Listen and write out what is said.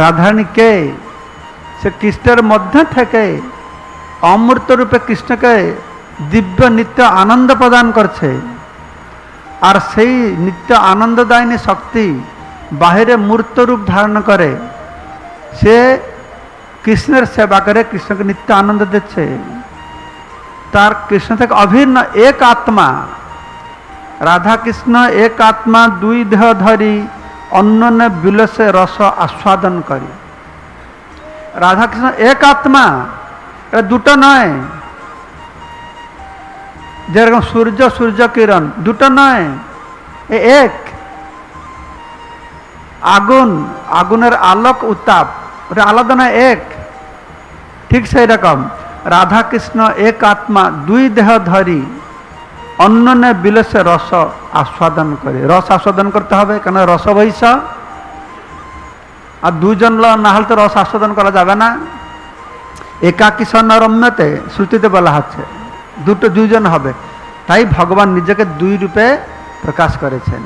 রাধারানীকে সে কৃষ্ণের মধ্যে থেকে অমৃত রূপে কৃষ্ণকে দিব্য নিত্য আনন্দ প্রদান করছে। আর সেই নিত্য আনন্দদায়িনী শক্তি বাহিরে মূর্ত রূপ ধারণ করে। সে কৃষ্ণের সেবা করে, কৃষ্ণকে নিত্য আনন্দ দিচ্ছে। তার কৃষ্ণ থেকে অভিন্ন এক আত্মা রাধা কৃষ্ণ এক আত্মা, দুই দেহ ধরি অন্যান্য বিলসে রস আস্বাদন করে। রাধা কৃষ্ণ এক আত্মা এটা দুটো নয়। যেরকম সূর্য সূর্য কিরণ, দুটো নয়, এ এক। আগুন, আগুনের আলোক উত্তাপ, ওটা আলাদা নয়, এক। ঠিক সেই রকম রাধা কৃষ্ণ এক আত্মা, দুই দেহ ধরি। অন্যান্য বিলসে রস আস্বাদন করে। রস আস্বাদন করতে হবে কেন রস বৈশ আর দুজন ল- না হলে তো রস আস্বাদন করা যাবে না। একাকী রম্যতে শ্রুতিতে বলা হচ্ছে দুটো দুইজন হবে। তাই ভগবান নিজেকে দুই রূপে প্রকাশ করেছেন।